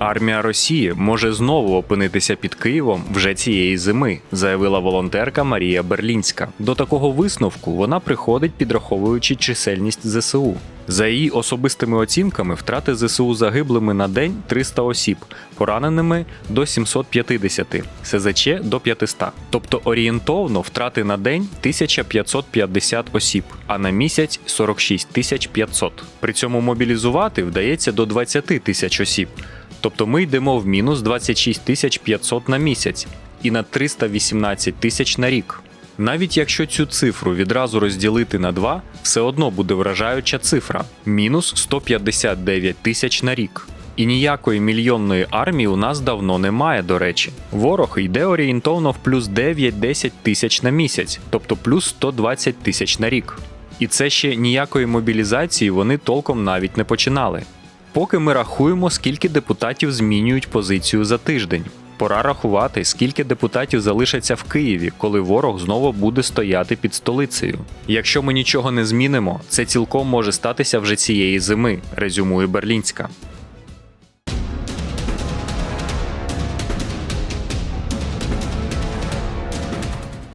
Армія Росії може знову опинитися під Києвом вже цієї зими, заявила волонтерка Марія Берлінська. До такого висновку вона приходить, підраховуючи чисельність ЗСУ. За її особистими оцінками, втрати ЗСУ загиблими на день 300 осіб, пораненими до 750, СЗЧ до 500. Тобто орієнтовно втрати на день 1550 осіб, а на місяць 46 500. При цьому мобілізувати вдається до 20 тисяч осіб. Тобто ми йдемо в мінус 26 тисяч 500 на місяць і на 318 тисяч на рік. Навіть якщо цю цифру відразу розділити на 2, все одно буде вражаюча цифра мінус 159 тисяч на рік. І ніякої мільйонної армії у нас давно немає, до речі. Ворог йде орієнтовно в плюс 9-10 тисяч на місяць, тобто плюс 120 тисяч на рік. І це ще ніякої мобілізації вони толком навіть не починали. Поки ми рахуємо, скільки депутатів змінюють позицію за тиждень. Пора рахувати, скільки депутатів залишаться в Києві, коли ворог знову буде стояти під столицею. Якщо ми нічого не змінимо, це цілком може статися вже цієї зими, резюмує Берлінська.